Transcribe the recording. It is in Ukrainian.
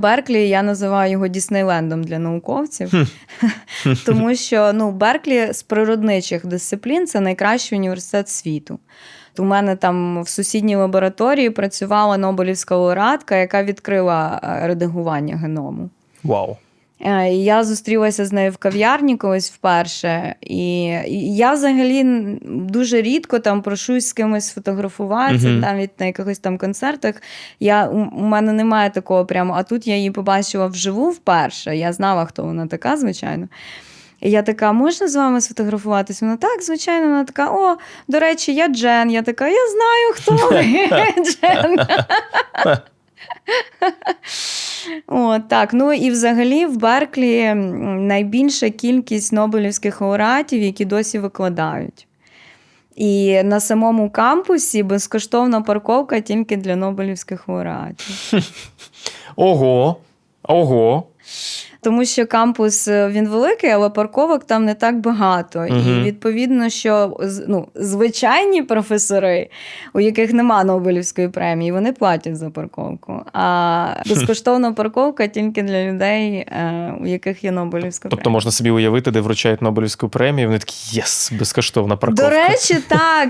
Берклі я називаю його Діснейлендом для науковців, тому що ну, Берклі з природничих дисциплін це найкращий університет світу. У мене там в сусідній лабораторії працювала Нобелівська лауреатка, яка відкрила е, редагування геному. Вау. І Я зустрілася з нею в кав'ярні колись вперше. І я взагалі дуже рідко там прошусь з кимось сфотографуватися, Мгм. навіть на якихось там концертах. Я, у, у мене немає такого прямо. А тут я її побачила вживу вперше. Я знала, хто вона така, звичайно. І я така, можна з вами сфотографуватись? Вона так, звичайно, вона така: о, до речі, я Джен. Я така, я знаю, хто ви, Джен. О, так, ну і взагалі в Берклі найбільша кількість Нобелівських лауреатів, які досі викладають. І на самому кампусі безкоштовна парковка тільки для Нобелівських лауреатів. Ого. Ого. Тому що кампус е, він великий, але парковок там не так багато. І відповідно, що ну, звичайні професори, у яких нема Нобелівської премії, вони платять за парковку. А безкоштовна парковка тільки для людей, е, у яких є Нобелівська Тобто можна собі уявити, де вручають Нобелівську премію, вони такі єс, безкоштовна парковка. До речі, так.